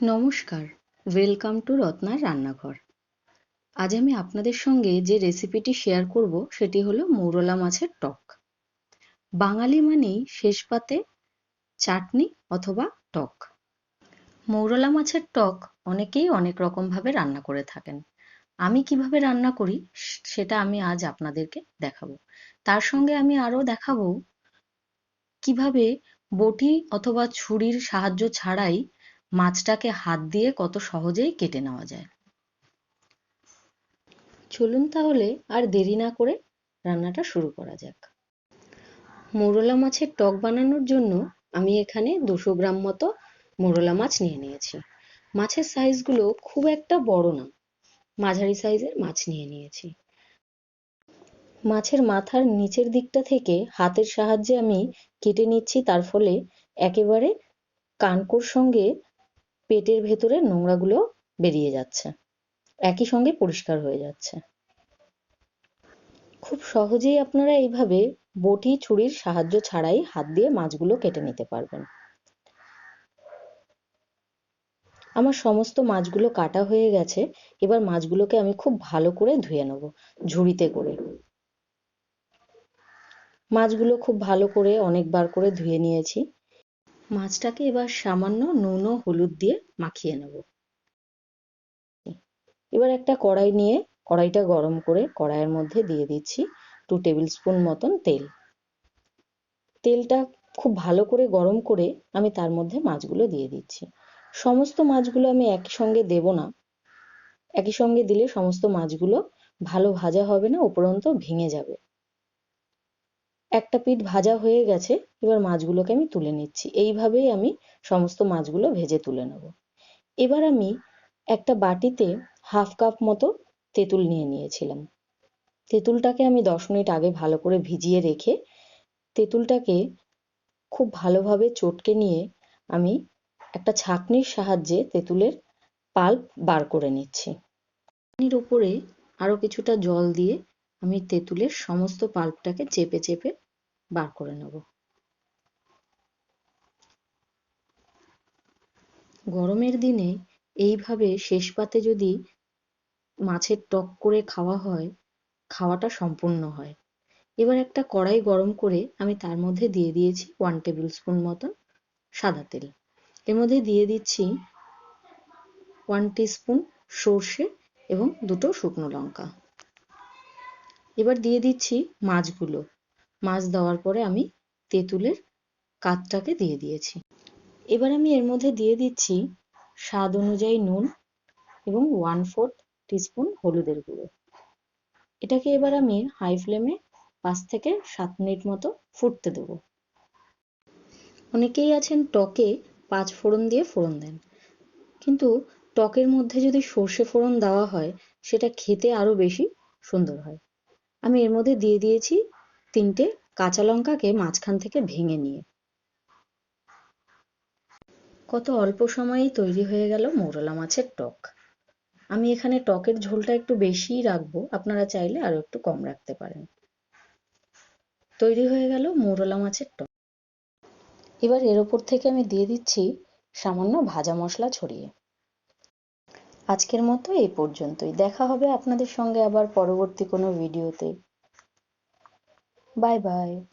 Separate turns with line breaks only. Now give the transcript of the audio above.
নমস্কার welcome to রত্নার রান্নাঘর। আজ আমি আপনাদের সঙ্গে যে রেসিপিটি শেয়ার করব, সেটি হলো মৌরলা মাছের টক। বাঙালি মানেই শেষ পাতে চাটনি অথবা টক। মৌরলা মাছের টক অনেকেই অনেক রকমভাবে রান্না করে থাকেন। আমি কীভাবে রান্না করি, সেটা আমি আজ আপনাদেরকে দেখাবো। তার সঙ্গে আমি আরও দেখাবো কীভাবে বটি অথবা ছুরির সাহায্য ছাড়াই মাছটাকে হাত দিয়ে কত সহজেই কেটে নেওয়া যায়। চলুন তাহলে আর দেরি না করে রান্নাটা শুরু করা যাক। মোরলা মাছের টক বানানোর জন্য আমি এখানে দুশো গ্রাম মতো মোরলা মাছ নিয়ে নিয়েছি। মাছের সাইজগুলো খুব একটা বড় না, মাঝারি সাইজের মাছ নিয়ে নিয়েছি। মাছের মাথার নিচের দিকটা থেকে হাতের সাহায্যে আমি কেটে নিচ্ছি, তার ফলে একেবারে কানকোর সঙ্গে পেটের ভেতরে নোংরাগুলো বেরিয়ে যাচ্ছে। একই সঙ্গে পরিষ্কার হয়ে যাচ্ছে। খুব সহজেই আপনারা এইভাবে বটি, ছুরির সাহায্য ছাড়াই হাত দিয়ে মাছগুলো কেটে নিতে পারবেন। আমার সমস্ত মাছগুলো কাটা হয়ে গেছে। এবার মাছগুলোকে আমি খুব ভালো করে ধুয়ে নেব, ঝুড়িতে করে। মাছগুলো খুব ভালো করে অনেকবার করে ধুয়ে নিয়েছি। মাছটাকে এবার সামান্য নুন ও হলুদ দিয়ে মাখিয়ে নেব। এবার একটা কড়াই নিয়ে কড়াইটা গরম করে কড়াইয়ের মধ্যে দিয়ে দিচ্ছি টু টেবিল স্পুন মতন তেল। তেলটা খুব ভালো করে গরম করে আমি তার মধ্যে মাছগুলো দিয়ে দিচ্ছি। সমস্ত মাছগুলো আমি একই সঙ্গে দেব না। একই সঙ্গে দিলে সমস্ত মাছগুলো ভালো ভাজা হবে না, উপরন্ত ভেঙে যাবে। একটা পিঠ ভাজা হয়ে গেছে, এবার মাছগুলোকে আমি তুলে নিচ্ছি। এইভাবেই আমি সমস্ত মাছগুলো ভেজে তুলে নেব। এবার আমি একটা বাটিতে হাফ কাপ মতো তেঁতুল নিয়ে নিয়েছিলাম। তেঁতুলটাকে আমি দশ মিনিট আগে ভালো করে ভিজিয়ে রেখে তেঁতুলটাকে খুব ভালোভাবে চটকে নিয়ে আমি একটা ছাঁকনির সাহায্যে তেঁতুলের পাল্প বার করে নিচ্ছি। ছাঁকনির উপরে আরও কিছুটা জল দিয়ে আমি তেঁতুলের সমস্ত পাল্পটাকে চেপে চেপে বার করে নেব। গরমের দিনে এইভাবে শেষ পাতে যদি মাছের টক করে খাওয়া হয়, খাওয়াটা সম্পূর্ণ হয়। এবার একটা কড়াই গরম করে আমি তার মধ্যে দিয়ে দিয়েছি ওয়ান টেবিল স্পুন মতন সাদা তেল। এর মধ্যে দিয়ে দিচ্ছি ওয়ান স্পুন সর্ষে এবং দুটো শুকনো লঙ্কা। এবার দিয়ে দিচ্ছি মাছগুলো। মাছ দেওয়ার পরে আমি তেঁতুলের কাতটাকে দিয়ে দিয়েছি। এবার আমি এর মধ্যে দিয়ে দিচ্ছি স্বাদ অনুযায়ী নুন এবং ওয়ান ফোর্থ টিস্পুন হলুদের গুঁড়ো। এটাকে এবার আমি হাই ফ্লেমে পাঁচ থেকে সাত মিনিট মতো ফুটতে দেবো। অনেকেই আছেন টকে পাঁচ ফোড়ন দিয়ে ফোড়ন দেন। কিন্তু টকের মধ্যে যদি সর্ষে ফোড়ন দেওয়া হয়, সেটা খেতে আরও বেশি সুন্দর হয়। আমি এর মধ্যে দিয়ে দিয়েছি তিনটে কাঁচা লঙ্কাকে মাঝখান থেকে ভেঙে নিয়ে। কত অল্প সময়েই তৈরি হয়ে গেল মৌরলা মাছের টক। আমি এখানে টকের ঝোলটা একটু বেশিই রাখব, আপনারা চাইলে আরও একটু কম রাখতে পারেন। তৈরি হয়ে গেল মৌরলা মাছের টক। এবার এর ওপর থেকে আমি দিয়ে দিচ্ছি সামান্য ভাজা মশলা ছড়িয়ে। আজকের মতো এই পর্যন্তই। দেখা হবে আপনাদের সঙ্গে আবার পরবর্তী কোনো ভিডিওতে। Bye bye.